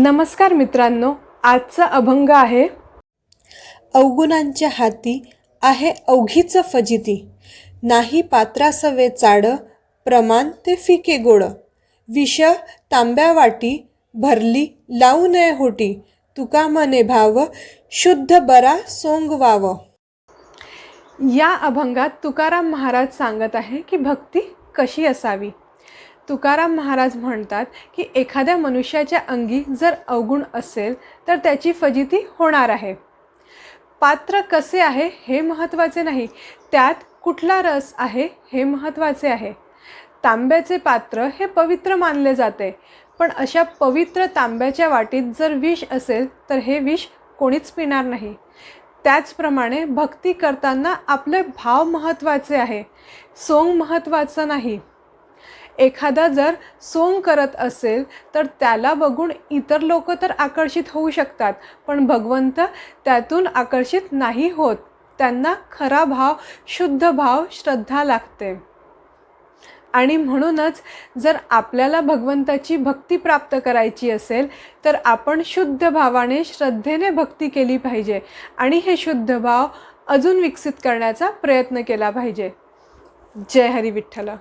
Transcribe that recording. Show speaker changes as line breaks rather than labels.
नमस्कार मित्रांनो आजचा अभंग आहे
अवगुणांच्या हाती आहे अवघीच फजिती. नाही पात्रासवे चाड प्रमाण ते फिके गोड. विष तांब्या वाटी भरली लावू नये होटी. तुका मने भाव शुद्ध बरा सोंग वाव.
या अभंगात तुकाराम महाराज सांगत आहे की भक्ती कशी असावी? तुकाराम महाराज म्हणतात की एखाद्या मनुष्याच्या अंगी जर अवगुण असेल तर त्याची फजिती होणार आहे. पात्र कसे आहे हे महत्त्वाचे नाही त्यात कुठला रस आहे हे महत्त्वाचे आहे. तांब्याचे पात्र हे पवित्र मानले जाते पण अशा पवित्र तांब्याच्या वाटीत जर विष असेल तर हे विष कोणीच पिणार नाही. त्याचप्रमाणे भक्ती करताना आपले भाव महत्त्वाचे आहे सोंग महत्त्वाचं नाही. एखादा जर सोंग करत असेल तर त्याला बघून इतर लोक तर आकर्षित होऊ शकतात पण भगवंत त्यातून आकर्षित नाही होत. त्यांना खरा भाव शुद्ध भाव श्रद्धा लागते. आणि म्हणूनच जर आपल्याला भगवंताची भक्ती प्राप्त करायची असेल तर आपण शुद्ध भावाने श्रद्धेने भक्ती केली पाहिजे. आणि हे शुद्ध भाव अजून विकसित करण्याचा प्रयत्न केला पाहिजे. जय हरी विठ्ठला.